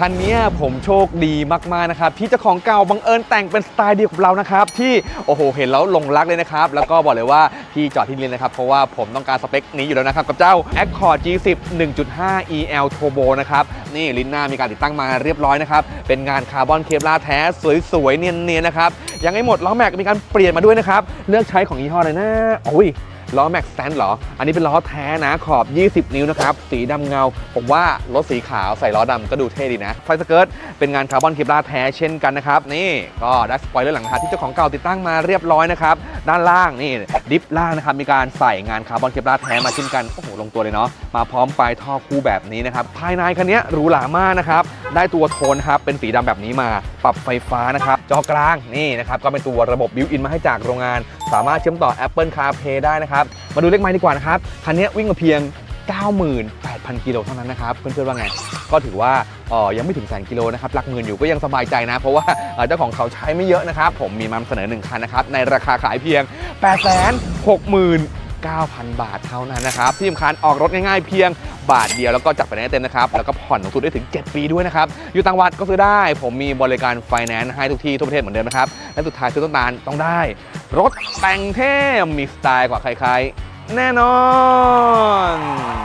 คันนี้ผมโชคดีมากๆนะครับที่เจ้าของเก่าบังเอิญแต่งเป็นสไตล์เดียวกับเรานะครับที่โอ้โหเห็นแล้วหลงรักเลยนะครับ แล้วก็บอกเลยว่าพี่จอดที่นี่เลยนะครับ เพราะว่าผมต้องการสเปคนี้อยู่แล้วนะครับ กับเจ้า Accord G10 1.5 EL Turbo นะครับนี่ลิ้นหน้ามีการติดตั้งมาเรียบร้อยนะครับเป็นงานคาร์บอนเคปลาแท้สวยๆเนียนๆนะครับยังไม่หมดล้อแม็กมีการเปลี่ยนมาด้วยนะครับเลือกใช้ของยี่ห้ออะไรนะโอ้ย ล้อแม็กซ์แซนเหรอ อันนี้เป็นล้อแท้นะขอบ 20 นิ้วนะครับ สีดำเงา ผมว่ารถสีขาวใส่ล้อดำก็ดูเท่ดีนะ ไฟสเกิร์ตเป็นงานคาร์บอนเคปลาแท้เช่นกันนะครับ นี่ก็ได้สปอยเลอร์หลังคาที่เจ้าของเก่าติดตั้งมาเรียบร้อยนะครับ ด้านล่างนี่ดิฟล่างนะครับมีการใส่งานคาร์บอนเคปลาแท้มาเช่นกันโอ้โหลงตัวเลยเนาะมาพร้อมปลายท่อคู่แบบนี้นะครับภายในคันนี้หรูหรามากนะครับได้ตัวโทนครับเป็นสีดำแบบนี้มาปรับไฟฟ้านะครับจอกลางนี่นะครับก็เป็นตัวระบบบิวอินมาให้จากโรงงาน สามารถเชื่อมต่อ Apple CarPlay ได้นะครับมาดูเลขไม้ดีกว่านะครับ คันนี้วิ่งมาเพียง 98,000 กิโลเท่านั้นนะครับ เพื่อนๆว่าไง ก็ถือว่าออยังไม่ถึงแสนกิโลนะครับหลักหมื่นอยู่ก็ยังสบายใจนะ เพราะว่าเจ้าของเขาใช้ไม่เยอะนะครับ ผมมีมานเสนอ1คันนะครับ ในราคาขายเพียง 869,000 บาทเท่านั้นนะครับ ที่สำคัญออกรถง่ายๆเพียง บาทเดียวแล้วก็จัดไฟแนนซ์เต็มนะครับ แล้วก็ผ่อนสูงสุดได้ถึง 7 ปีด้วยนะครับ อยู่ต่างจังหวัดก็ซื้อได้ ผมมีบริการไฟแนนซ์ให้ทุกที่ทั่วประเทศเหมือนเดิมนะครับ และสุดท้ายซื้อต้นตาลต้องได้ รถแต่งเท่มีสไตล์กว่าใครๆ แน่นอน